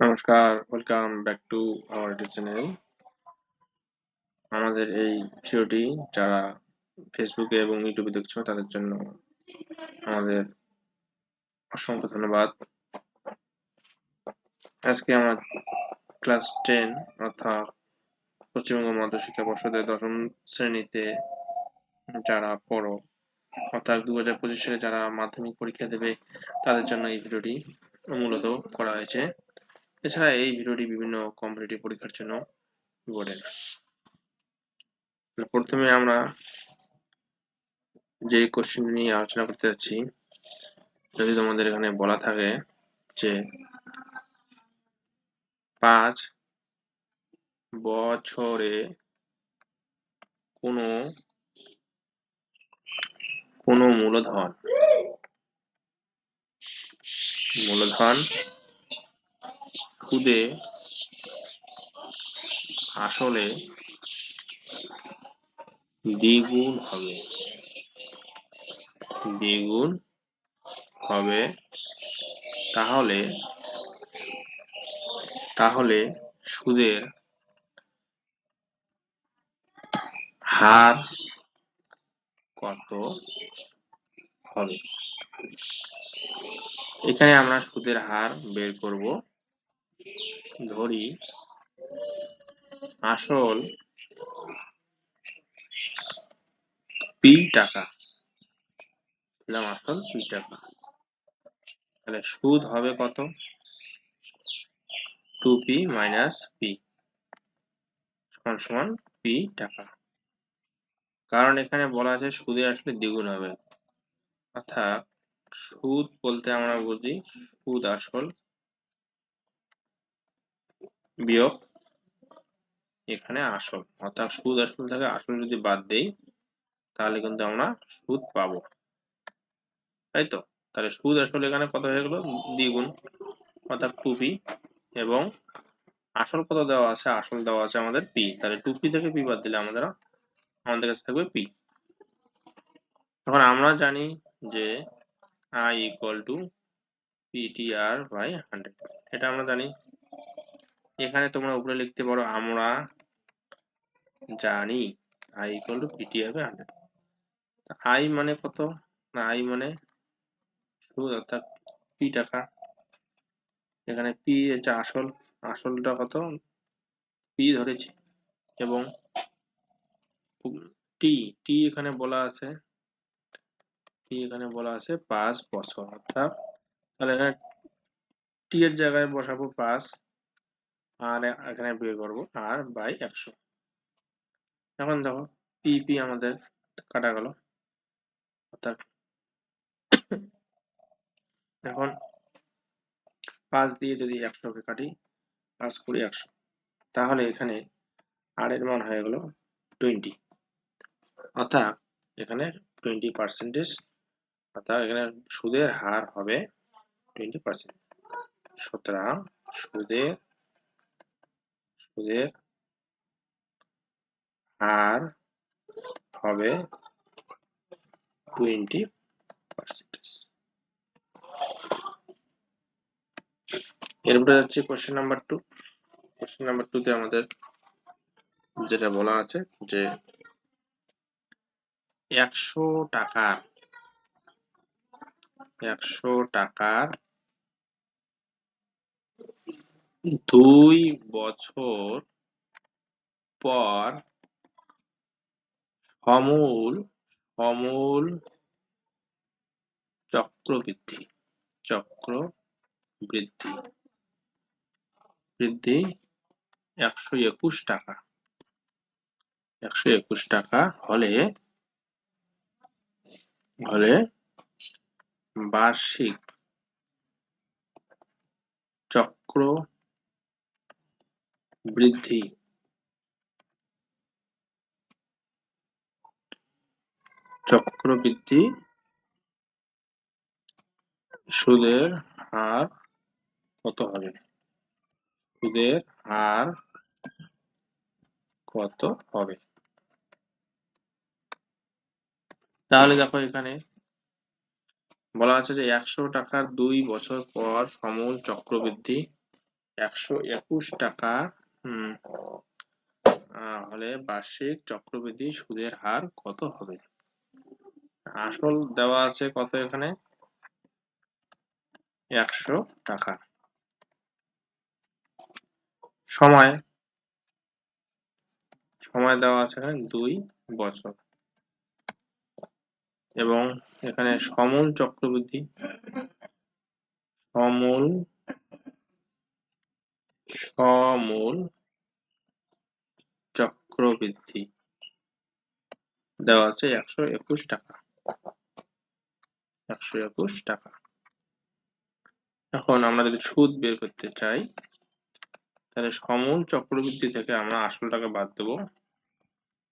নমস্কার welcome back to our YouTube channel আমাদের এই ভিডিওটি যারা ফেসবুকে এবং ইউটিউবে দেখছ, তাদের জন্য আমাদের অসংখ্য ধন্যবাদ। আজকে আমার ক্লাস টেন অর্থাৎ পশ্চিমবঙ্গ মাধ্যমিক পর্ষদের দশম শ্রেণীতে যারা পড়ো, অর্থাৎ দু হাজার পঁচিশ সালে যারা মাধ্যমিক পরীক্ষা দেবে, তাদের জন্য এই ভিডিওটি মূলত করা হয়েছে। এছাড়া এই ভিডিওটি বিভিন্ন কম্পিটিটিভ পরীক্ষার জন্য ইম্পর্টেন্ট প্রথমে আমরা যে কোশ্চেন নিয়ে আলোচনা করতে যাচ্ছি, যদি তোমাদের এখানে বলা থাকে যে পাঁচ বছরে কোনো কোনো মূলধন মূলধন সুদে আসলে দ্বিগুণ হবে। দ্বিগুণ হবে। তাহলে তাহলে সুদের হার কত হবে? এখানে আমরা সুদের হার বের করব। ধরি। আসল পি টাকা। দিলাম আসল পি টাকা। তাহলে সুদ হবে কত? Two P minus P. সমান সমান পি টাকা। কারণ এখানে বলা আছে সুদে আসলে দ্বিগুণ হবে। অর্থাৎ সুদ বলতে আমরা বুঝি সুদ আসল বিয়োগ। এখানে আসল, অর্থাৎ সুদ আসল থেকে আসল যদি বাদ দেই, তাহলে কিন্তু আমরা সুদ পাবো। তাই তো? তাহলে সুদ আসল এখানে কত হয়ে গেল? দ্বিগুণ, অর্থাৎ টুপি এবং আসল কত দেওয়া আছে? আসল দেওয়া আছে আমাদের পি তাহলে টুপি থেকে পি বাদ দিলে আমাদের আমাদের কাছে থাকবে পি এখন আমরা জানি যে I equal to PTR by hundred এটা আমরা জানি এখানে তোমরা উপরে লিখতে পারো, আমরা জানি আই ইকুয়াল টু পিটিআর হবে আই মানে কত? না আই মানে সুদ অর্থাৎ পি টাকা। এখানে পি হচ্ছে আসল, আসলটা কত? পি ধরেছি এবং টি টি এখানে বলা আছে টি এখানে বলা আছে পাঁচ বছর। অর্থাৎ তাহলে এখানে টি এর জায়গায় বসাবো পাঁচ। আর এখানে বের করব আর বাই একশো। এখন দেখো পি পি আমাদের কাটা গেল। অর্থাৎ এখন পাঁচ দিয়ে যদি একশোকে কাটি, পাঁচ কুড়ি একশো। তাহলে এখানে আর এর মান হয়ে গেল টোয়েন্টি অর্থাৎ এখানে টোয়েন্টি পার্সেন্টেজ অর্থাৎ এখানে সুদের হার হবে টোয়েন্টি পার্সেন্ট সুতরাং সুদের সুদের হার হবে টোয়েন্টি পার্সেন্টেজ এরপরে যাচ্ছে question number two question number টুতে আমাদের যেটা বলা আছে যে একশো টাকার একশো টাকার দুই বছর পর সমূল সমূল চক্রবৃদ্ধি চক্র বৃদ্ধি বৃদ্ধি একশো একুশ টাকা। একশো একুশ টাকা হলে হলে বার্ষিক চক্র বৃদ্ধি। চক্রবৃদ্ধি সুদের হার কত হবে? সুদের হার কত হবে? তাহলে দেখো এখানে বলা আছে যে একশো টাকার দুই বছর পর সমূল চক্রবৃদ্ধি, একশো একুশ টাকা হলে বার্ষিক চক্রবৃদ্ধি সুদের হার কত হবে? আসল দেওয়া আছে কত এখানে? একশো টাকা। সময়। সময় দেওয়া আছে এখানে দুই বছর। এবং এখানে সমূল চক্রবৃদ্ধি। সমূল সমূল চক্রবৃদ্ধি। দেওয়া আছে একশো একুশ টাকা। একশো একুশ টাকা। এখন আমরা যদি সুদ বের করতে চাই, তাহলে সমূল চক্রবৃদ্ধি থেকে আমরা আসল টাকা বাদ দেবো।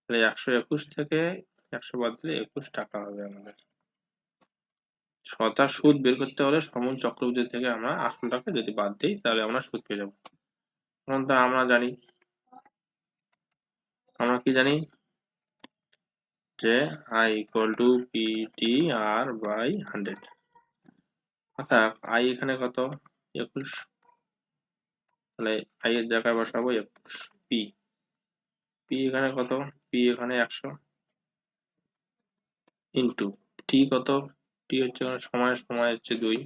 তাহলে একশো একুশ থেকে একশো বাদ দিলে একুশ টাকা হবে আমাদের। শতা সুদ বের করতে হলে সমূল চক্রবৃদ্ধি থেকে আমরা আসল টাকা যদি বাদ দিই, তাহলে আমরা সুদ পেয়ে যাব। তো আমরা জানি। আমরা কি জানি? যে I equal to P T R by hundred অর্থাৎ আই এখানে কত? একুশ। তাহলে আই এর জায়গায় বসাবো একুশ পি পি এখানে কত? পি এখানে একশো। ইন্টু টি কত? টি হচ্ছে সময় সময় হচ্ছে দুই।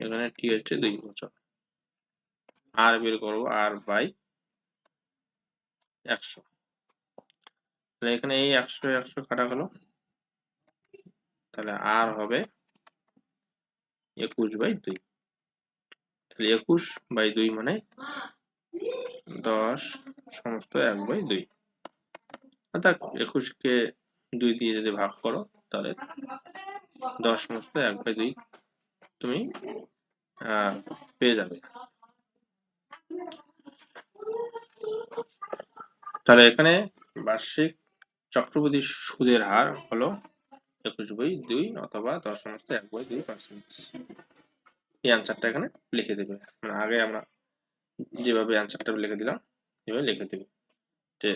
এখানে টি হচ্ছে দুই বছর। আর বের করব আর বাই একশো। তাহলে এখানে এই একশো একশো কাটা গেল। তাহলে আর হবে একুশ বাই দুই। তাহলে একুশ বাই দুই মানে দশ সমস্ত এক বাই দুই। অর্থাৎ একুশকে দুই দিয়ে যদি ভাগ করো, তাহলে দশ সমস্ত এক বাই দুই তুমি পেয়ে যাবে। তাহলে এখানে বার্ষিক চক্রবৃদ্ধি সুদের হার হলো একুশ বই দুই অথবা দশ সমস্ত এক বাই দুই পার্সেন্ট এই অ্যান্সারটা এখানে লিখে দেবে। মানে আগে আমরা যেভাবে অ্যান্সারটা লিখে দিলাম, এভাবে লিখে দেবে। যে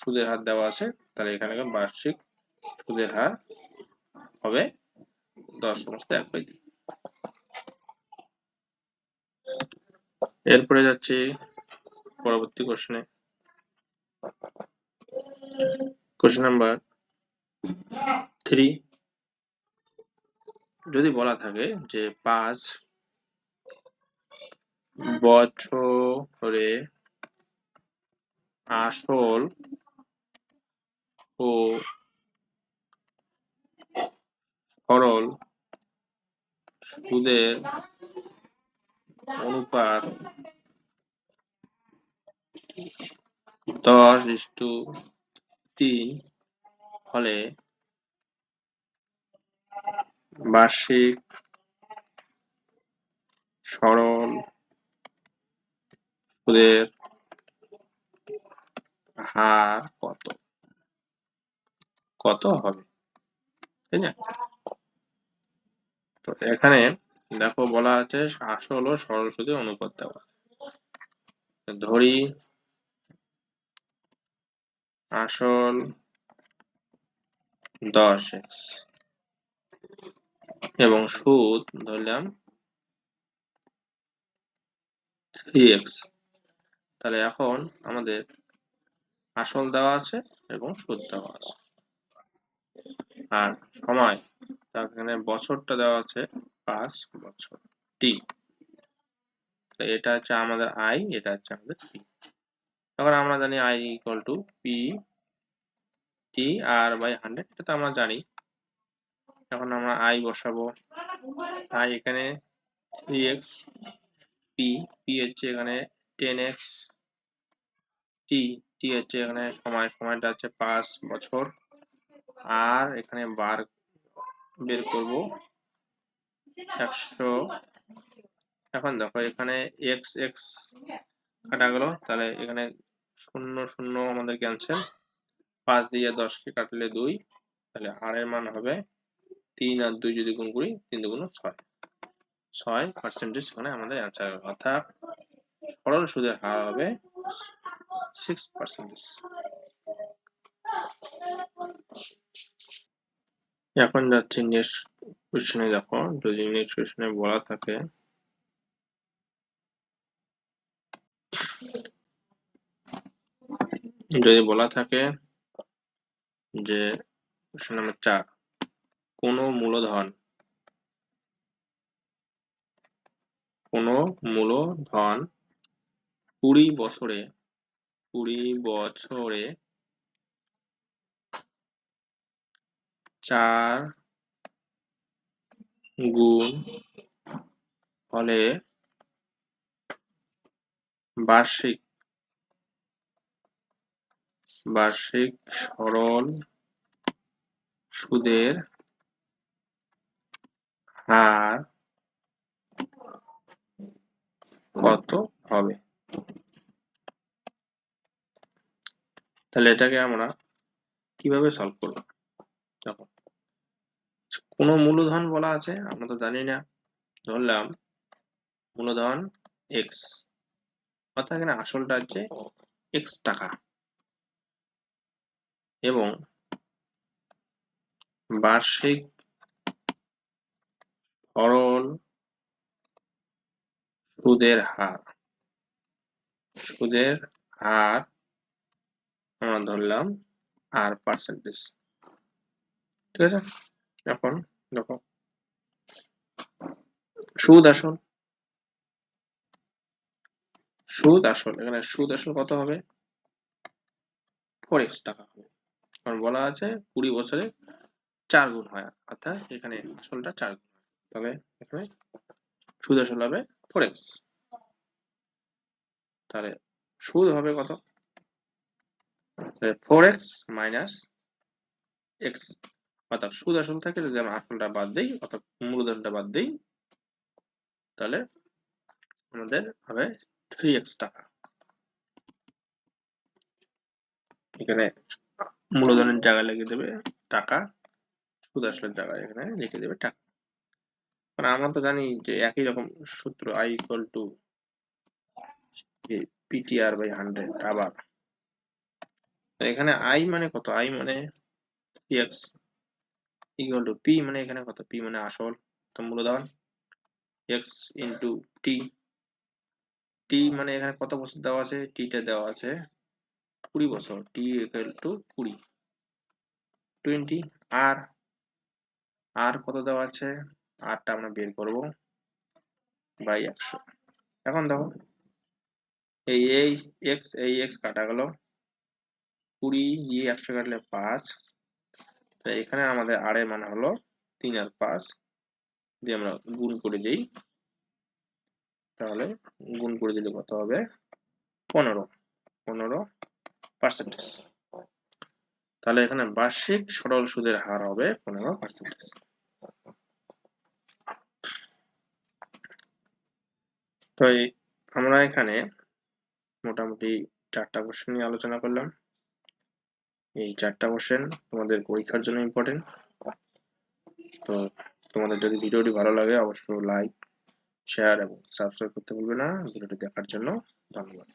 সুদের হার দেওয়া আছে, তাহলে এখানে বার্ষিক সুদের হার হবে দশ সমস্ত এক বাই দুই। এরপরে যাচ্ছি পরবর্তী কোশ্চেনে কোশ্চেন নাম্বার থ্রি যদি বলা থাকে যে পাঁচ বছরে আসল ও সরল সুদের অনুপাত দশ ইস্টু তিন হলে বার্ষিক সরল সুদের হার কত? কত হবে? তাই না? তো এখানে দেখো বলা আছে আসল ও সরল সুদের অনুপাত দেওয়া। ধরি আসল দশ এক্স এবং সুদ ধরলাম থ্রি এক্স তাহলে এখন আমাদের আসল দেওয়া আছে এবং সুদ দেওয়া আছে। আর সময়, তার এখানে বছরটা দেওয়া আছে পাঁচ বছর টি এটা হচ্ছে আমাদের আই এটা হচ্ছে আমাদের পি এখন আমরা জানি I equal to P T R by hundred এটা তো আমরা জানি। এখন আমরা আই বসাবো। আই এখানে থ্রি এক্স পি পি হচ্ছে এখানে টেন এক্স টি টি হচ্ছে এখানে সময়, সময়টা হচ্ছে পাঁচ বছর। আর এখানে বার বের করব। একশো। এখন দেখো এখানে এক্স এক্স কাটা গেল, তাহলে এখানে শূন্য শূন্য আমাদের ক্যান্সেল পাঁচ দিয়ে দশকে কাটলে দুই, তাহলে আর এর মান হবে তিন আর দুই যদি গুণ করি, তিন দুগুণ ছয়। ছয় পার্সেন্টেজ এখানে আমাদের অ্যান্সার অর্থাৎ সরল সুদের হার হবে সিক্স পার্সেন্টেজ এখন যাচ্ছি নেক্সট কোশ্চেনে দেখো, যদি নেক্সট কোশ্চেনে বলা থাকে যদি বলা থাকে যে কোশ্চেন নাম্বার চার, কোন মূলধন, কোনো মূলধন কুড়ি বছরে কুড়ি বছরে চার গুণ হলে বার্ষিক বার্ষিক সরল সুদের হার কত হবে? তাহলে এটাকে আমরা কীভাবে সলভ করব? দেখো, কোনো মূলধন বলা আছে, আমরা তো জানি না। ধরলাম মূলধন এক্স অর্থাৎ এখানে আসলটা হচ্ছে এক্স টাকা। এবং বার্ষিক সরল সুদের হার। সুদের হার আমরা ধরলাম আর পার্সেন্টেজ ঠিক আছে? এখন দেখো। সুদ আসল সুদ আসল এখানে সুদ আসল কত হবে? ফোর এক্স টাকা হবে। কারণ বলা আছে কুড়ি বছরে চার গুণ হয়। অর্থাৎ এখানে আসলটা চার গুণ তবে এখানে সুদ আসল হবে ফোর এক্স তাহলে সুদ হবে কত? ফোর এক্স মাইনাস এক্স অর্থাৎ সুদ আসল থেকে যদি আমরা আসলটা বাদ দিই, অর্থাৎ মূলধনটা বাদ দিই, তাহলে আমাদের হবে থ্রি এক্স টাকা। এখানে মূলধনের জায়গায় লিখে দেবে, টাকা, সুদ আসলের জায়গায় এখানে লিখে দেবে টাকা। মানে আমরা তো জানি যে একই রকম সূত্র I equal to PTR by hundred আবার। এখানে আই মানে কত? আই মানে এক্স ইকুয়াল টু পি মানে এখানে কত? পি মানে আসল, তো মূলধন এক্স ইন্টু টি টি মানে এখানে কত বছর দেওয়া আছে? টিটা দেওয়া আছে কুড়ি বছর টি ইকুয়াল টু কুড়ি। টোয়েন্টি আর আর কত দেওয়া আছে? আরটা আমরা বের করব বাই একশো। এখন দেখো, এই এই এক্স এই এক্স কাটা গেল। কুড়ি দিয়ে একশো কাটলে পাঁচ। তো এখানে আমাদের আর এর মান হলো তিন আর পাঁচ দিয়ে আমরা গুণ করে দিই। তাহলে গুণ করে দিলে কত হবে? পনেরো। পনেরো পার্সেন্টেজ তাহলে এখানে বার্ষিক সরল সুদের হার হবে পনেরো পার্সেন্টেজ তো আমরা এখানে মোটামুটি চারটা কোশ্চেন নিয়ে আলোচনা করলাম। এই চারটা কোশ্চেন তোমাদের পরীক্ষার জন্য ইম্পর্টেন্ট তো তোমাদের যদি ভিডিওটি ভালো লাগে, অবশ্যই লাইক শেয়ার এবং সাবস্ক্রাইব করতে ভুলবে না। ভিডিওটি দেখার জন্য ধন্যবাদ।